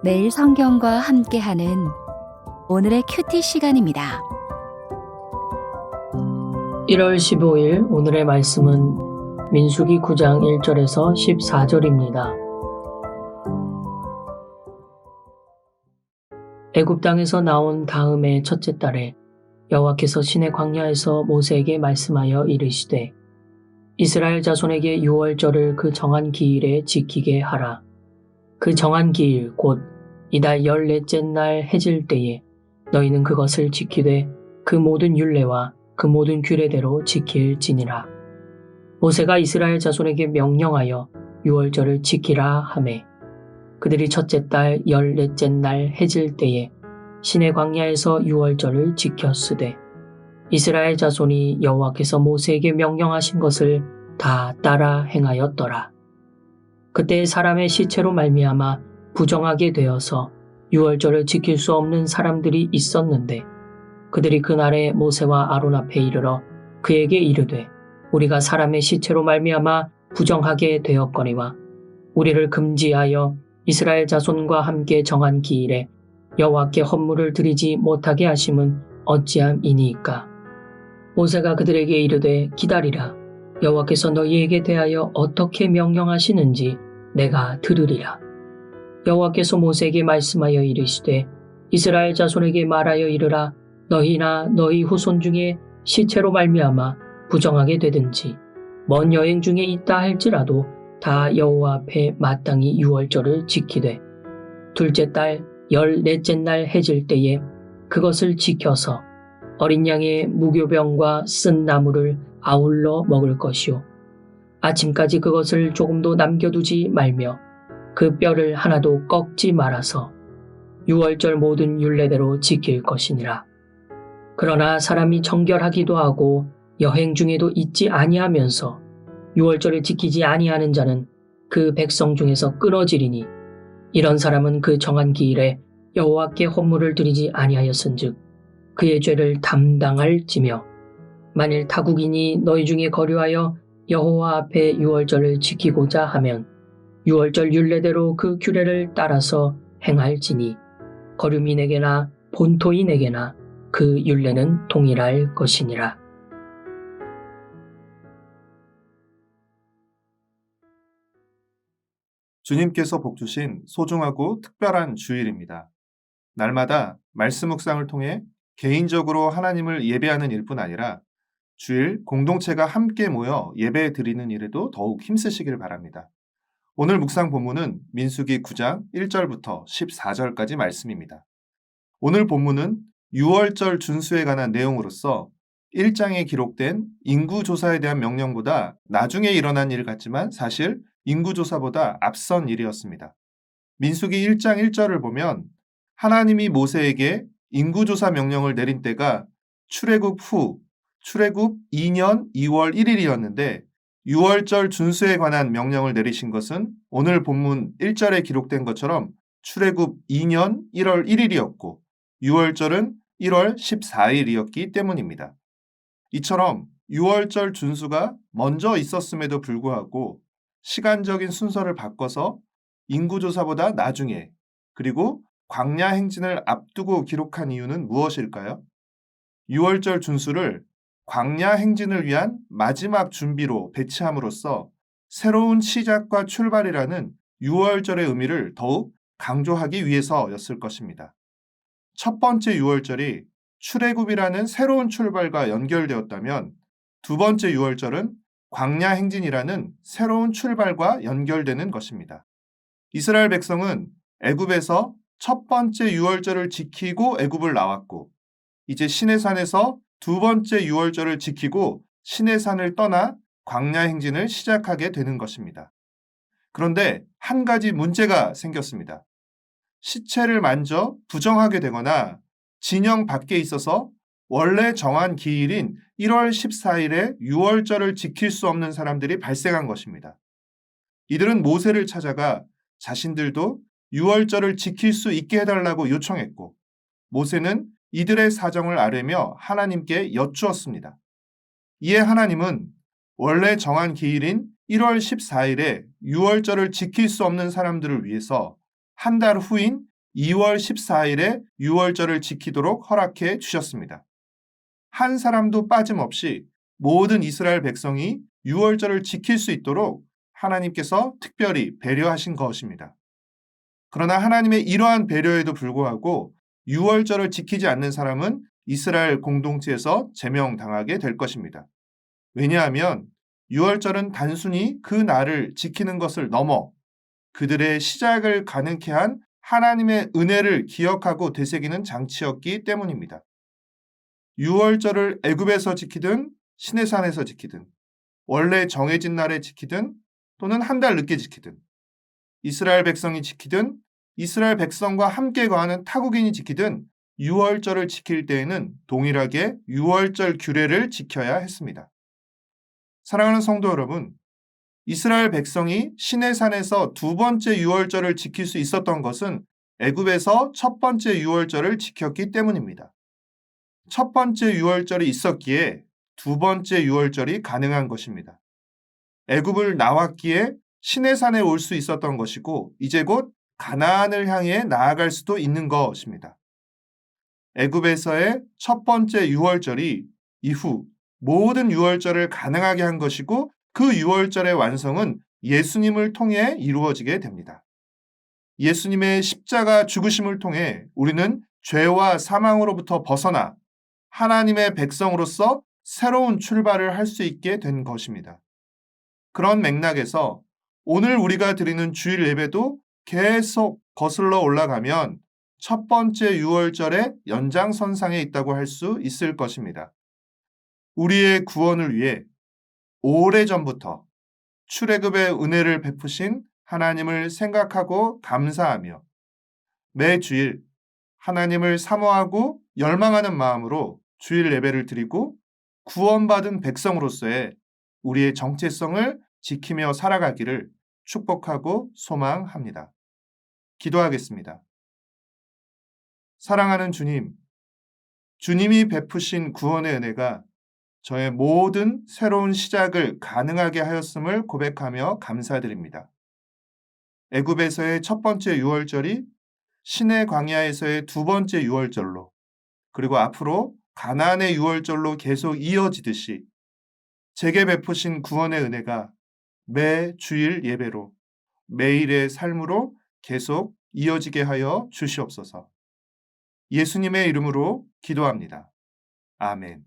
매일 성경과 함께하는 오늘의 큐티 시간입니다. 1월 15일 오늘의 말씀은 민수기 9장 1절에서 14절입니다. 애굽 땅에서 나온 다음의 첫째 달에 여호와께서 신의 광야에서 모세에게 말씀하여 이르시되 이스라엘 자손에게 유월절을 그 정한 기일에 지키게 하라. 그 정한 기일 곧 이달 열넷째 날 해질 때에 너희는 그것을 지키되 그 모든 율례와 그 모든 규례대로 지킬지니라. 모세가 이스라엘 자손에게 명령하여 유월절을 지키라 하매 그들이 첫째 달 열넷째 날 해질 때에 신의 광야에서 유월절을 지켰으되 이스라엘 자손이 여호와께서 모세에게 명령하신 것을 다 따라 행하였더라. 그때 사람의 시체로 말미암아 부정하게 되어서 유월절을 지킬 수 없는 사람들이 있었는데 그들이 그날에 모세와 아론 앞에 이르러 그에게 이르되 우리가 사람의 시체로 말미암아 부정하게 되었거니와 우리를 금지하여 이스라엘 자손과 함께 정한 기일에 여호와께 헌물을 드리지 못하게 하심은 어찌함이니이까? 모세가 그들에게 이르되 기다리라. 여호와께서 너희에게 대하여 어떻게 명령하시는지 내가 들으리라 여호와께서 모세에게 말씀하여 이르시되 이스라엘 자손에게 말하여 이르라. 너희나 너희 후손 중에 시체로 말미암아 부정하게 되든지 먼 여행 중에 있다 할지라도 다 여호와 앞에 마땅히 유월절을 지키되 둘째 달 열넷째 날 해질 때에 그것을 지켜서 어린 양의 무교병과 쓴 나무를 아울러 먹을 것이요. 아침까지 그것을 조금도 남겨두지 말며 그 뼈를 하나도 꺾지 말아서 유월절 모든 율례대로 지킬 것이니라. 그러나 사람이 정결하기도 하고 여행 중에도 잊지 아니하면서 유월절을 지키지 아니하는 자는 그 백성 중에서 끊어지리니 이런 사람은 그 정한 기일에 여호와께 헌물을 드리지 아니하였은즉 그의 죄를 담당할지며 만일 타국인이 너희 중에 거류하여 여호와 앞에 유월절을 지키고자 하면 유월절 율례대로 그 규례를 따라서 행할지니 거류민에게나 본토인에게나 그 율례는 동일할 것이니라. 주님께서 복주신 소중하고 특별한 주일입니다. 날마다 말씀 묵상을 통해 개인적으로 하나님을 예배하는 일뿐 아니라 주일 공동체가 함께 모여 예배 드리는 일에도 더욱 힘쓰시길 바랍니다. 오늘 묵상 본문은 민수기 9장 1절부터 14절까지 말씀입니다. 오늘 본문은 6월절 준수에 관한 내용으로서 1장에 기록된 인구조사에 대한 명령보다 나중에 일어난 일 같지만 사실 인구조사보다 앞선 일이었습니다. 민수기 1장 1절을 보면 하나님이 모세에게 인구조사 명령을 내린 때가 출애굽 후 출애굽 2년 2월 1일이었는데 6월절 준수에 관한 명령을 내리신 것은 오늘 본문 1절에 기록된 것처럼 출애굽 2년 1월 1일이었고 6월절은 1월 14일이었기 때문입니다. 이처럼 6월절 준수가 먼저 있었음에도 불구하고 시간적인 순서를 바꿔서 인구조사보다 나중에 그리고 광야 행진을 앞두고 기록한 이유는 무엇일까요? 6월절 준수를 광야 행진을 위한 마지막 준비로 배치함으로써 새로운 시작과 출발이라는 6월절의 의미를 더욱 강조하기 위해서였을 것입니다. 첫 번째 6월절이 출애굽이라는 새로운 출발과 연결되었다면 두 번째 6월절은 광야 행진이라는 새로운 출발과 연결되는 것입니다. 이스라엘 백성은 애굽에서 첫 번째 6월절을 지키고 애굽을 나왔고 이제 시내산에서 두 번째 6월절을 지키고 시내산을 떠나 광야 행진을 시작하게 되는 것입니다. 그런데 한 가지 문제가 생겼습니다. 시체를 만져 부정하게 되거나 진영 밖에 있어서 원래 정한 기일인 1월 14일에 6월절을 지킬 수 없는 사람들이 발생한 것입니다. 이들은 모세를 찾아가 자신들도 6월절을 지킬 수 있게 해달라고 요청했고 모세는 이들의 사정을 아뢰며 하나님께 여쭈었습니다. 이에 하나님은 원래 정한 기일인 1월 14일에 6월절을 지킬 수 없는 사람들을 위해서 한 달 후인 2월 14일에 유월절을 지키도록 허락해 주셨습니다. 한 사람도 빠짐없이 모든 이스라엘 백성이 유월절을 지킬 수 있도록 하나님께서 특별히 배려하신 것입니다. 그러나 하나님의 이러한 배려에도 불구하고 유월절을 지키지 않는 사람은 이스라엘 공동체에서 제명당하게 될 것입니다. 왜냐하면 유월절은 단순히 그 날을 지키는 것을 넘어 그들의 시작을 가능케 한 하나님의 은혜를 기억하고 되새기는 장치였기 때문입니다. 유월절을 애굽에서 지키든 시내산에서 지키든 원래 정해진 날에 지키든 또는 한 달 늦게 지키든 이스라엘 백성이 지키든 이스라엘 백성과 함께 거하는 타국인이 지키든 유월절을 지킬 때에는 동일하게 유월절 규례를 지켜야 했습니다. 사랑하는 성도 여러분, 이스라엘 백성이 시내산에서 두 번째 유월절을 지킬 수 있었던 것은 애굽에서 첫 번째 유월절을 지켰기 때문입니다. 첫 번째 유월절이 있었기에 두 번째 유월절이 가능한 것입니다. 애굽을 나왔기에 시내산에 올 수 있었던 것이고 이제 곧 가나안을 향해 나아갈 수도 있는 것입니다. 애굽에서의 첫 번째 유월절이 이후 모든 유월절을 가능하게 한 것이고 그 유월절의 완성은 예수님을 통해 이루어지게 됩니다. 예수님의 십자가 죽으심을 통해 우리는 죄와 사망으로부터 벗어나 하나님의 백성으로서 새로운 출발을 할 수 있게 된 것입니다. 그런 맥락에서 오늘 우리가 드리는 주일 예배도 계속 거슬러 올라가면 첫 번째 유월절의 연장선상에 있다고 할 수 있을 것입니다. 우리의 구원을 위해 오래전부터 출애굽의 은혜를 베푸신 하나님을 생각하고 감사하며 매 주일 하나님을 사모하고 열망하는 마음으로 주일 예배를 드리고 구원받은 백성으로서의 우리의 정체성을 지키며 살아가기를 축복하고 소망합니다. 기도하겠습니다. 사랑하는 주님, 주님이 베푸신 구원의 은혜가 저의 모든 새로운 시작을 가능하게 하였음을 고백하며 감사드립니다. 애굽에서의 첫 번째 유월절이 신의 광야에서의 두 번째 유월절로 그리고 앞으로 가나안의 유월절로 계속 이어지듯이 제게 베푸신 구원의 은혜가 매 주일 예배로 매일의 삶으로 계속 이어지게 하여 주시옵소서. 예수님의 이름으로 기도합니다. 아멘.